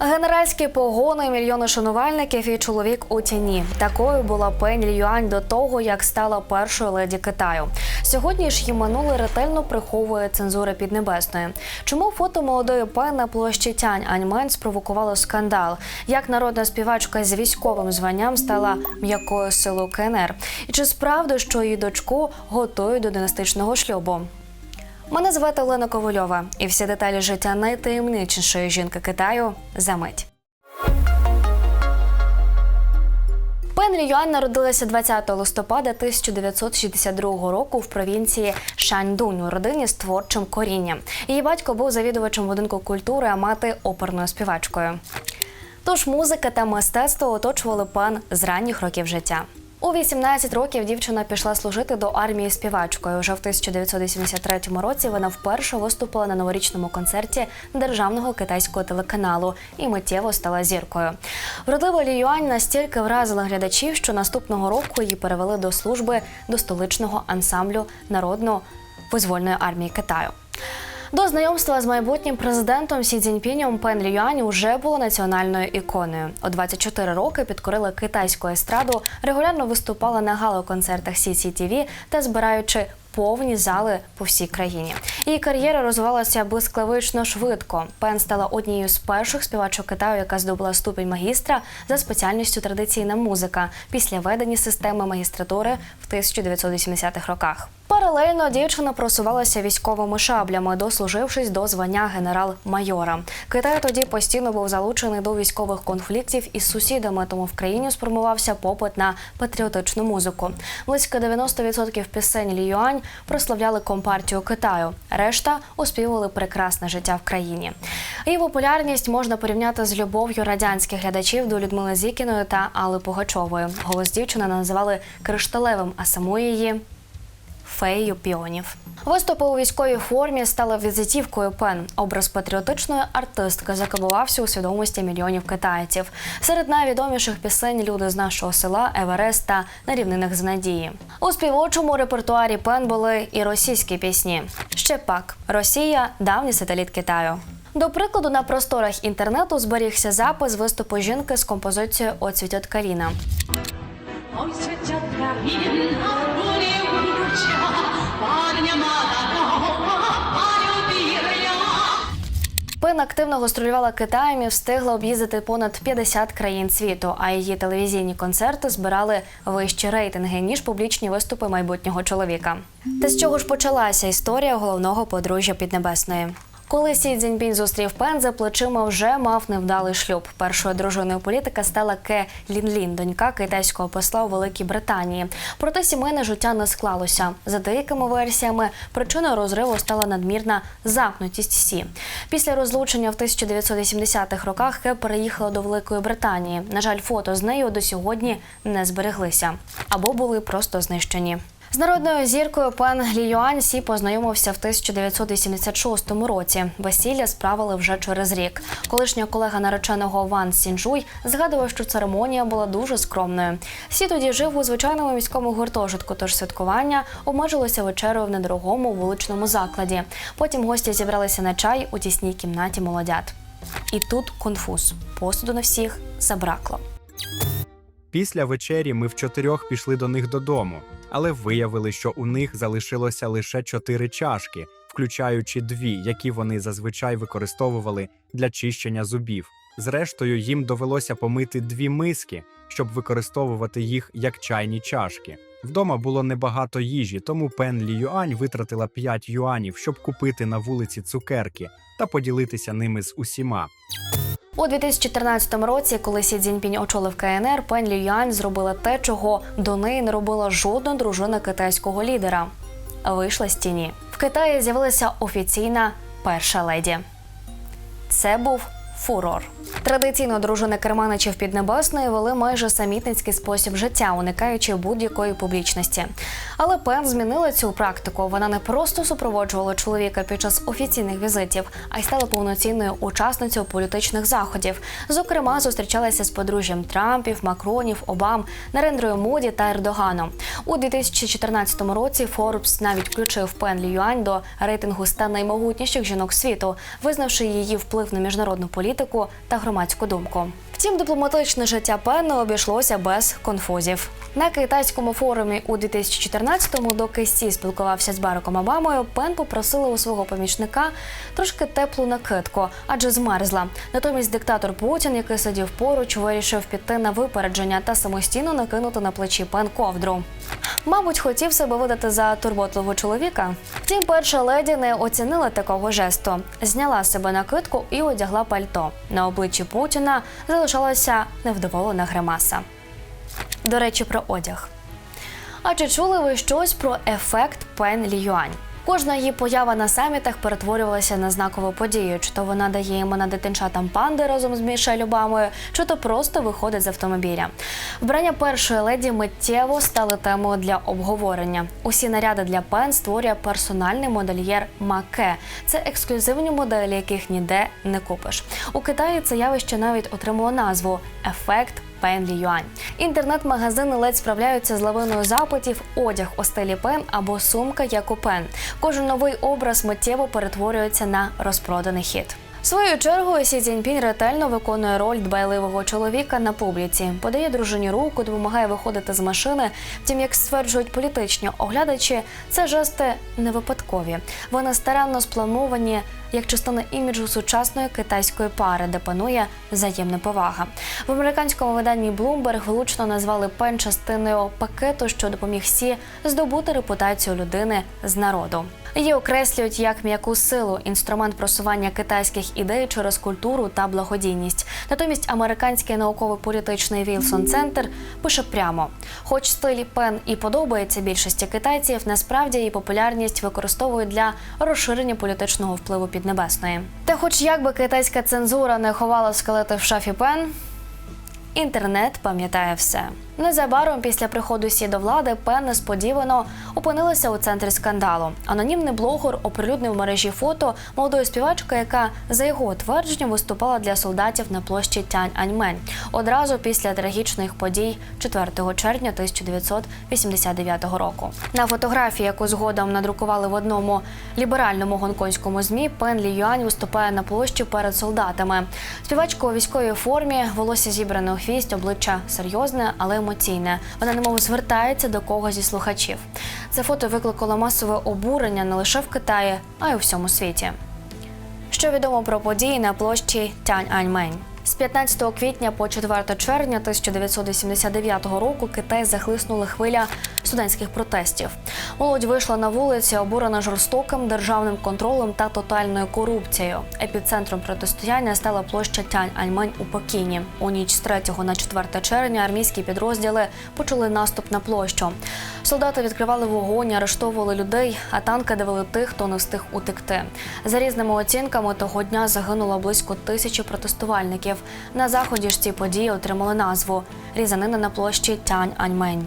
Генеральські погони, мільйони шанувальників і чоловік у тіні. Такою була Пень Ліюань до того, як стала першою леді Китаю. Сьогодні ж її минуле ретельно приховує цензура Піднебесної. Чому фото молодої Пен на площі Тянь Аньмен спровокувало скандал? Як народна співачка з військовим званням стала м'якою силою КНР? І чи справді, що її дочку готують до династичного шлюбу? Мене звати Олена Ковальова, і всі деталі життя найтаємничішої жінки Китаю за мить. Пен Ліюань народилася 20 листопада 1962 року в провінції Шаньдунь у родині з творчим корінням. Її батько був завідувачем будинку культури, а мати оперною співачкою. Тож музика та мистецтво оточували пан з ранніх років життя. У 18 років дівчина пішла служити до армії співачкою. Уже в 1983 році вона вперше виступила на новорічному концерті державного китайського телеканалу і миттєво стала зіркою. Вродлива Лі Юань настільки вразила глядачів, що наступного року її перевели до служби до столичного ансамблю народно-визвольної армії Китаю. До знайомства з майбутнім президентом Сі Цзіньпінем Пен Ліюань уже була національною іконою. У 24 роки підкорила китайську естраду, регулярно виступала на гало-концертах CCTV та збираючи повні зали по всій країні. Її кар'єра розвивалася блискавично швидко. Пен стала однією з перших співачок Китаю, яка здобула ступінь магістра за спеціальністю традиційна музика після ведення системи магістратури в 1980-х роках. Паралельно дівчина просувалася військовими шаблями, дослужившись до звання генерал-майора. Китай тоді постійно був залучений до військових конфліктів із сусідами, тому в країні сформувався попит на патріотичну музику. Близько 90% пісень Лі Юань прославляли компартію Китаю. Решта оспівували прекрасне життя в країні. Її популярність можна порівняти з любов'ю радянських глядачів до Людмили Зікіної та Алли Пугачової. Голос дівчини називали кришталевим, а саму її феєю піонів. Виступи у військовій формі стали візитівкою Пен. Образ патріотичної артистки закабувався у свідомості мільйонів китайців. Серед найвідоміших пісень люди з нашого села Еверест та на рівнинах з надії. У співочому репертуарі Пен були і російські пісні. Ще пак Росія давній сателіт Китаю. До прикладу, на просторах інтернету зберігся запис виступу жінки з композицією «От цвітет Каріна». Ой, поле уруча, Пен активно гастролювала Китаєм і встигла об'їздити понад 50 країн світу, а її телевізійні концерти збирали вищі рейтинги ніж публічні виступи майбутнього чоловіка. Та з чого ж почалася історія головного подружжя Піднебесної? Коли Сі Цзіньпінь зустрів Пен, за плечима вже мав невдалий шлюб. Першою дружиною політика стала Ке Лінлін, донька китайського посла у Великій Британії. Проте сімейне життя не склалося. За деякими версіями, причиною розриву стала надмірна замкнутість Сі. Після розлучення в 1980-х роках Ке переїхала до Великої Британії. На жаль, фото з нею до сьогодні не збереглися або були просто знищені. З народною зіркою пан Лі Юань Сі познайомився в 1986 році. Весілля справили вже через рік. Колишня колега нареченого Ван Сінжуй згадував, що церемонія була дуже скромною. Сі тоді жив у звичайному міському гуртожитку, тож святкування обмежилося вечерою в недорогому вуличному закладі. Потім гості зібралися на чай у тісній кімнаті молодят. І тут конфуз. Посуду на всіх забракло. Після вечері ми в чотирьох пішли до них додому, але виявили, що у них залишилося лише чотири чашки, включаючи дві, які вони зазвичай використовували для чищення зубів. Зрештою, їм довелося помити дві миски, щоб використовувати їх як чайні чашки. Вдома було небагато їжі, тому Пен Лі Юань витратила 5 юанів, щоб купити на вулиці цукерки та поділитися ними з усіма. У 2014 році, коли Сі Цзіньпінь очолив КНР, Пен Лі Юань зробила те, чого до неї не робила жодна дружина китайського лідера. Вийшла з тіні. В Китаї з'явилася офіційна перша леді. Це був фурор. Традиційно дружини керманичів Піднебесної вели майже самітницький спосіб життя, уникаючи будь-якої публічності. Але Пен змінила цю практику. Вона не просто супроводжувала чоловіка під час офіційних візитів, а й стала повноцінною учасницею політичних заходів. Зокрема, зустрічалася з подружжям Трампів, Макронів, Обам, Нарендрою Моді та Ердоганом. У 2014 році Forbes навіть включив Пен Лі Юань до рейтингу 100 наймогутніших жінок світу, визнавши її вплив на міжнародну політику політику та громадську думку. Втім, дипломатичне життя Пена обійшлося без конфузів. На китайському форумі у 2014-му, доки Сі спілкувався з Бараком Обамою, Пен попросила у свого помічника трошки теплу накидку, адже змерзла. Натомість диктатор Путін, який сидів поруч, вирішив піти на випередження та самостійно накинути на плечі Пен ковдру. Мабуть, хотів себе видати за турботливого чоловіка. Втім, перша леді не оцінила такого жесту. Зняла з себе накидку і одягла пальто. На обличчі Путіна залишалася невдоволена гримаса. До речі, про одяг. А чи чули ви щось про ефект Пен Ліюань? Кожна її поява на самітах перетворювалася на знакову подію. Чи то вона дає імена дитинчатам панди разом з Мішель Обамою, чи то просто виходить з автомобіля. Вбрання першої леді миттєво стали темою для обговорення. Усі наряди для Пен створює персональний модельєр Маке. Це ексклюзивні моделі, яких ніде не купиш. У Китаї це явище навіть отримало назву ефект. Пен Лі Юань. Інтернет-магазини ледь справляються з лавиною запитів, одяг у стилі Пен або сумка як у Пен. Кожен новий образ миттєво перетворюється на розпроданий хід. Своєю чергою Сі Цзіньпінь ретельно виконує роль дбайливого чоловіка на публіці, подає дружині руку, допомагає виходити з машини. Втім, як стверджують політичні оглядачі, це жести не випадкові. Вони старанно сплановані як частина іміджу сучасної китайської пари, де панує взаємна повага. В американському виданні Bloomberg влучно назвали пен частиною пакету, що допоміг Сі здобути репутацію людини з народу. Її окреслюють як м'яку силу, інструмент просування китайських ідей через культуру та благодійність. Натомість американський науково-політичний Вілсон Центр пише прямо: хоч стиль пен і подобається більшості китайців, насправді її популярність використовують для розширення політичного впливу Піднебесної. Та, хоч як би китайська цензура не ховала скелети в шафі пен, Інтернет пам'ятає все. Незабаром після приходу сі до влади Пен несподівано опинилася у центрі скандалу. Анонімний блогер оприлюднив в мережі фото молодої співачки, яка за його твердженням виступала для солдатів на площі Тянь Аньмень одразу після трагічних подій 4 червня 1989 року. На фотографії, яку згодом надрукували в одному ліберальному гонконгському змі, Пен Лі Юань виступає на площі перед солдатами. Співачка у військовій формі, волосся зібране хвіст, обличчя серйозне, але емоційне. Вона немов звертається до когось зі слухачів. Це фото викликало масове обурення не лише в Китаї, а й у всьому світі. Що відомо про події на площі Тянь Аньмень? З 15 квітня по 4 червня 1989 року Китай захлиснула хвиля студентських протестів. Молодь вийшла на вулиці, обурена жорстоким державним контролем та тотальною корупцією. Епіцентром протистояння стала площа Тянь Аньмень у Пекіні. У ніч з 3 на 4 червня армійські підрозділи почали наступ на площу. Солдати відкривали вогонь, арештовували людей, а танки давили тих, хто не встиг утекти. За різними оцінками того дня загинуло близько тисячі протестувальників. На заході ж ці події отримали назву Різанина на площі Тянь Аньмень.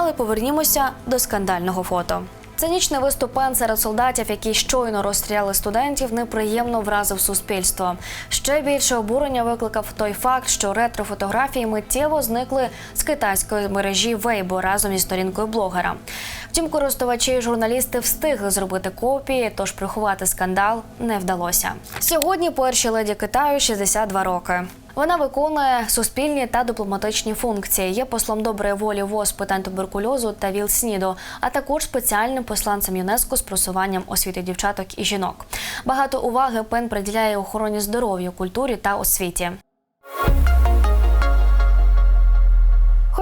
Але повернімося до скандального фото. Цинічний виступ Пен серед солдатів, які щойно розстріляли студентів, неприємно вразив суспільство. Ще більше обурення викликав той факт, що ретро-фотографії миттєво зникли з китайської мережі Weibo разом із сторінкою блогера. Втім, користувачі і журналісти встигли зробити копії, тож приховати скандал не вдалося. Сьогодні першій леді Китаю 62 роки. Вона виконує суспільні та дипломатичні функції. Є послом доброї волі ВОЗ питань туберкульозу та ВІЛ-СНІДу, а також спеціальним посланцем ЮНЕСКО з просуванням освіти дівчаток і жінок. Багато уваги пен приділяє охороні здоров'я, культурі та освіті.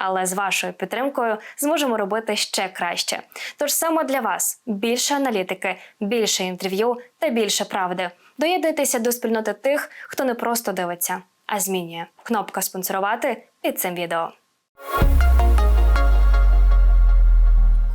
але з вашою підтримкою зможемо робити ще краще. Тож саме для вас більше аналітики, більше інтерв'ю та більше правди. Доєднуйтеся до спільноти тих, хто не просто дивиться, а змінює. Кнопка спонсорувати під цим відео.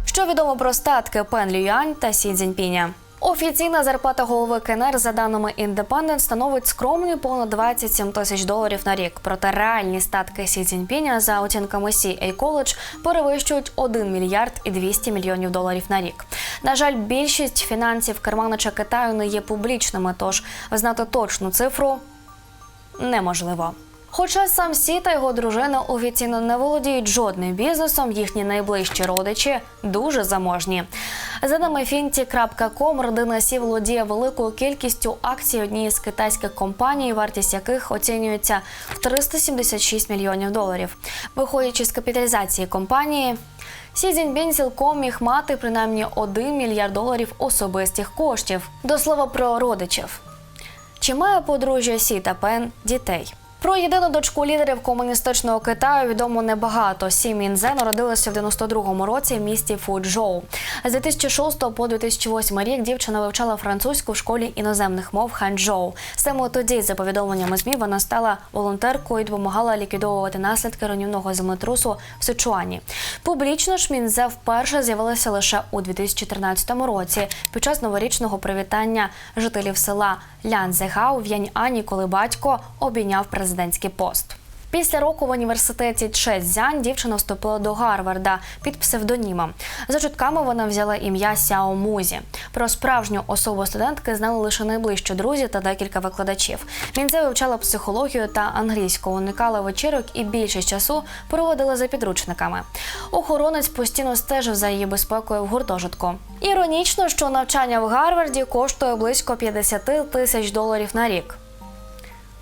Що відомо про статки Пен Люян та Сі Цзіньпіня? Офіційна зарплата голови КНР за даними Independent становить скромні понад 27 тисяч доларів на рік. Проте реальні статки Сі Цзіньпіня за оцінками CA College перевищують 1 мільярд і 200 мільйонів доларів на рік. На жаль, більшість фінансів Керманича Китаю не є публічними, тож знати точну цифру неможливо. Хоча сам Сі та його дружина офіційно не володіють жодним бізнесом, їхні найближчі родичі дуже заможні. За даними Finti.com, родина Сі володіє великою кількістю акцій однієї з китайських компаній, вартість яких оцінюється в 376 мільйонів доларів. Виходячи з капіталізації компанії, Сі Цзіньпін цілком міг мати принаймні 1 мільярд доларів особистих коштів. До слова про родичів. Чи має подружжя Сі та Пен дітей? Про єдину дочку лідерів комуністичного Китаю відомо небагато. Сі Мінзе народилася в 92-му році в місті Фуджоу. З 2006 по 2008 рік дівчина вивчала французьку в школі іноземних мов Ханчжоу. Саме тоді, за повідомленнями ЗМІ, вона стала волонтеркою і допомагала ліквідовувати наслідки руйнівного землетрусу в Сичуані. Публічно ж Мінзе вперше з'явилася лише у 2013 році під час новорічного привітання жителів села Лянзегау в Яньані, коли батько обійняв президентський пост. Після року в університеті Чжецзян дівчина вступила до Гарварда під псевдонімом. За чутками вона взяла ім'я Сяо Музі. Про справжню особу студентки знали лише найближчі друзі та декілька викладачів. Мінзе вивчала психологію та англійську, уникала вечірок і більшість часу проводила за підручниками. Охоронець постійно стежив за її безпекою в гуртожитку. Іронічно, що навчання в Гарварді коштує близько 50 тисяч доларів на рік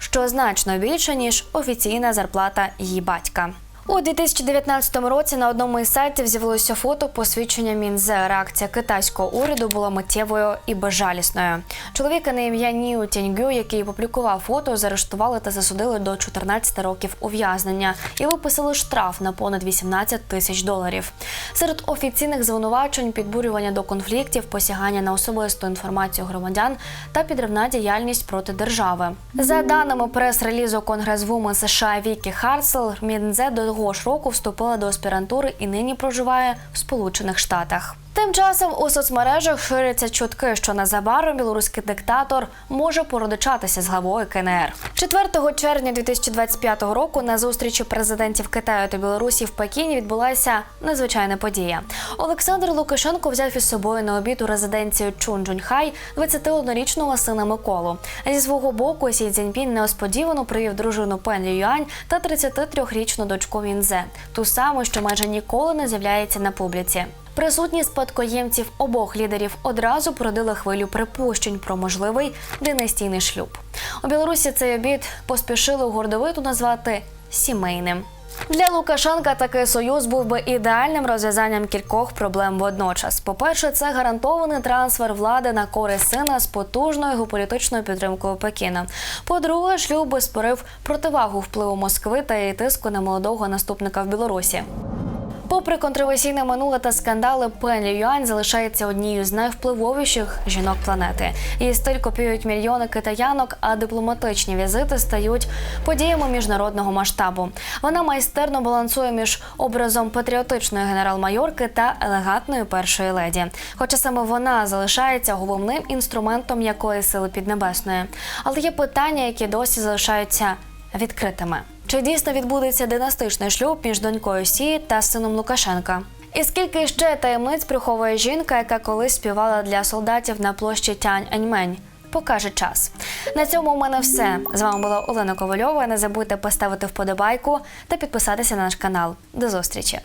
що значно більше ніж офіційна зарплата її батька. У 2019 році на одному із сайтів з'явилося фото посвідчення Мінзе. Реакція китайського уряду була миттєвою і безжалісною. Чоловіка на ім'я Ніу Тіньгю, який публікував фото, заарештували та засудили до 14 років ув'язнення і виписали штраф на понад 18 тисяч доларів. Серед офіційних звинувачень підбурювання до конфліктів, посягання на особисту інформацію громадян та підривна діяльність проти держави. За даними прес-релізу Конгресвумен США Вікі Харцел, Мінзе до того ж року вступила до аспірантури і нині проживає в Сполучених Штатах. Тим часом у соцмережах ширяться чутки, що незабаром білоруський диктатор може породичатися з главою КНР. 4 червня 2025 року на зустрічі президентів Китаю та Білорусі в Пекіні відбулася незвичайна подія. Олександр Лукашенко взяв із собою на обід у резиденцію Чунджуньхай 21-річного сина Миколу. Зі свого боку Сі Цзіньпін неосподівано привів дружину Пен Юань та 33-річну дочку Вінзе, ту саму, що майже ніколи не з'являється на публіці. Присутні спадкоємців обох лідерів одразу породили хвилю припущень про можливий династійний шлюб. У Білорусі цей обід поспішили гордовито назвати сімейним. Для Лукашенка такий союз був би ідеальним розв'язанням кількох проблем водночас. По-перше, це гарантований трансфер влади на користь сина з потужною геополітичною підтримкою Пекіна. По-друге, шлюб би спорив противагу впливу Москви та її тиску на молодого наступника в Білорусі. Попри контроверсійне минуле та скандали, Пен Юань залишається однією з найвпливовіших жінок планети. Її стиль копіюють мільйони китаянок, а дипломатичні візити стають подіями міжнародного масштабу. Вона майстерно балансує між образом патріотичної генерал-майорки та елегантної першої леді. Хоча саме вона залишається головним інструментом якої сили піднебесної. Але є питання, які досі залишаються відкритими. Чи дійсно відбудеться династичний шлюб між донькою Сі та сином Лукашенка? І скільки ще таємниць приховує жінка, яка колись співала для солдатів на площі Тянь Аньмень? Покаже час. На цьому у мене все. З вами була Олена Ковальова. Не забудьте поставити вподобайку та підписатися на наш канал. До зустрічі!